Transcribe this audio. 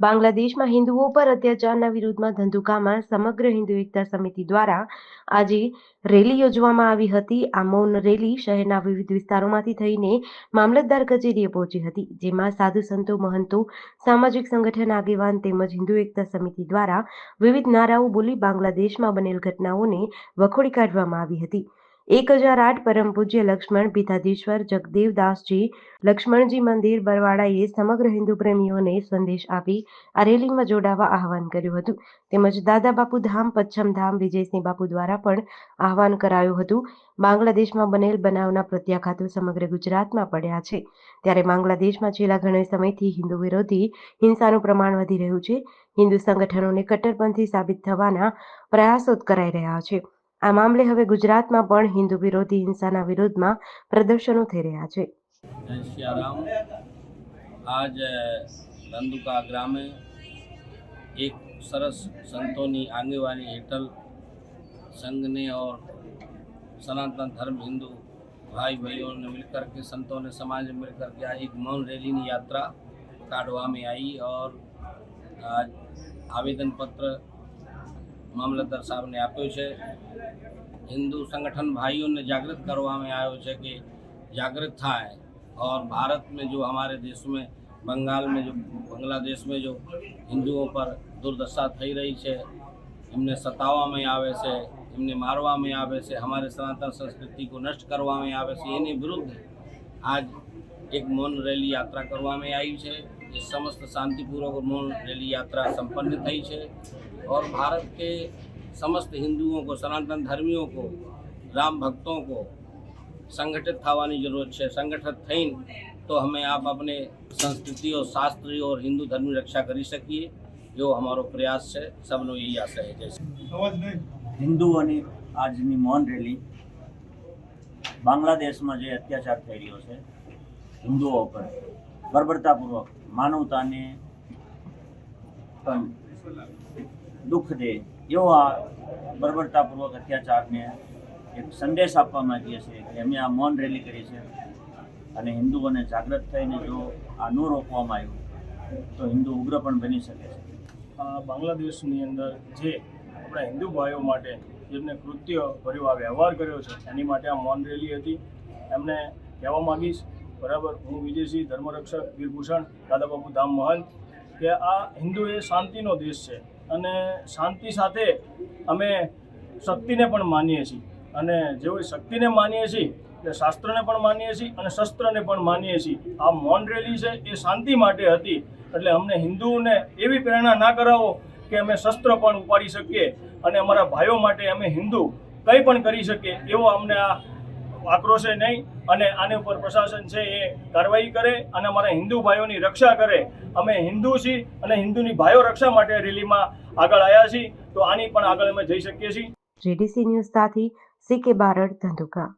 બાંગ્લાદેશમાં હિન્દુઓ પર અત્યાચારના વિરોધમાં ધંધુકામાં સમગ્ર હિન્દુ એકતા સમિતિ દ્વારા આજે રેલી યોજવામાં આવી હતી. આ મૌન રેલી શહેરના વિવિધ વિસ્તારોમાંથી થઈને મામલતદાર કચેરીએ પહોંચી હતી, જેમાં સાધુ સંતો, મહંતો, સામાજિક સંગઠન, આગેવાન તેમજ હિન્દુ એકતા સમિતિ દ્વારા વિવિધ નારાઓ બોલી બાંગ્લાદેશમાં બનેલ ઘટનાઓને વખોડી કાઢવામાં આવી હતી. એક હજાર આઠ પરમ પૂજ્ય લક્ષ્મણ પીઠાધીશ્વર જગદેવદાસજી લક્ષ્મણજી મંદિર બરવાડાએ સમગ્ર હિન્દુ પ્રેમીઓને સંદેશ આપી આ રેલીમાં જોડાવા આહવાન કર્યું હતું. તેમજ દાદા બાપુ ધામ, પચ્છમ ધામ, વિજયસિંહ બાપુ દ્વારા પણ આહવાન કરાયું હતું. બાંગ્લાદેશમાં બનેલ બનાવના પ્રત્યાઘાતો સમગ્ર ગુજરાતમાં પડ્યા છે. ત્યારે બાંગ્લાદેશમાં છેલ્લા ઘણા સમયથી હિન્દુ વિરોધી હિંસાનું પ્રમાણ વધી રહ્યું છે. હિન્દુ સંગઠનોને કટ્ટરપંથી સાબિત થવાના પ્રયાસો કરાઈ રહ્યા છે. આ મામલે હવે ગુજરાતમાં પણ હિન્દુ વિરોધી હિંસાના વિરોધમાં પ્રદર્શનો થઈ રહ્યા છે. આજ ધંધુકા ગ્રામે એક સરસ સંતોની આગેવાની હેઠળ સંઘને ઓર સનાતન ધર્મ હિન્દુ ભાઈ ભાઈઓને મિલકર કે સંતોને સમાજ મિલકર કે આ એક મૌન રેલીની યાત્રા કાઢવામાં આવી ઓર આજ આવેદનપત્ર મામલતદાર સાહેબને આપ્યો છે હિન્દુ સંગઠન ભાઈઓને જાગૃત કરવામાં આવ્યો છે કે जागृत था है और भारत में जो हमारे देश में बंगाल में जो बांग्लादेश में जो हिंदुओं पर दुर्दशा થઈ રહી છે એમને સતાવવામાં આવે છે એમને મારવામાં આવે છે અમારે સનાતન સંસ્કૃતિ को નષ્ટ કરવામાં આવે છે એની વિરુદ્ધ આજ એક મૌન રેલી યાત્રા કરવામાં આવી છે ये समस्त शांतिपूर्वक मौन रैली यात्रा संपन्न થઈ છે और भारत के समस्त हिंदुओं को सनातन धर्मियों को राम भक्तों को संगठित થવાની જરૂર છે સંગઠિત થઈને તો અમે આપ अपने संस्कृति और शास्त्री और हिंदू धर्म की रक्षा કરી શકીએ એવો અમારો પ્રયાસ છે સબનો यही आशा है जैसे હિન્દુઓની આજની મૌન રેલી બાંગ્લાદેશમાં જે અત્યાચાર થઈ રહ્યો છે હિન્દુઓ પર બર્બરતાપૂર્વક માનવતાને પણ દુઃખ દે એવો આ બર્બરતાપૂર્વક અત્યાચારને એક સંદેશ આપવા માંગીએ છીએ કે અમે આ મૌન રેલી કરી છે અને હિન્દુઓને જાગૃત થઈને જો આ ન રોકવામાં આવ્યું તો હિન્દુ ઉગ્ર પણ બની શકે છે. બાંગ્લાદેશની અંદર જે આપણા હિન્દુ ભાઈઓ માટે જેમને કૃત્ય ભર્યો આ વ્યવહાર કર્યો છે, એની માટે આ મૌન રેલી હતી. એમને કહેવા માગીશ, બરાબર, હું વિજયસિંહ ધર્મરક્ષક, વીરભૂષણ દાદાબાબુ ધામ મહંત કે આ હિન્દુ એ શાંતિનો દેશ છે. અને શાંતિ સાથે અમે શક્તિને પણ માનીએ છીએ. અને જેવી શક્તિને માનીએ છીએ એટલે શાસ્ત્રને પણ માનીએ છીએ અને શસ્ત્રને પણ માનીએ છીએ. આ મૌન રેલી છે, એ શાંતિ માટે હતી. એટલે અમને હિન્દુઓને એવી પ્રેરણા ના કરાવો કે અમે શસ્ત્ર પણ ઉપાડી શકીએ અને અમારા ભાઈઓ માટે અમે હિન્દુ કંઈ પણ કરી શકીએ, એવો અમને આ આક્રોશે નહીં, અને આને ઉપર પ્રશાસન છે એ કાર્યવાહી કરે અને અમારા હિન્દુ ભાઈઓની રક્ષા કરે. અમે હિન્દુ છીએ અને હિન્દુની ભાઈઓ રક્ષા માટે રેલીમાં આગળ આવ્યા છીએ. તો આની પણ આગળ અમે જઈ શકીએ છીએ. જીડીસી ન્યૂઝ સાથે સી કે બારડ ધંધુકા.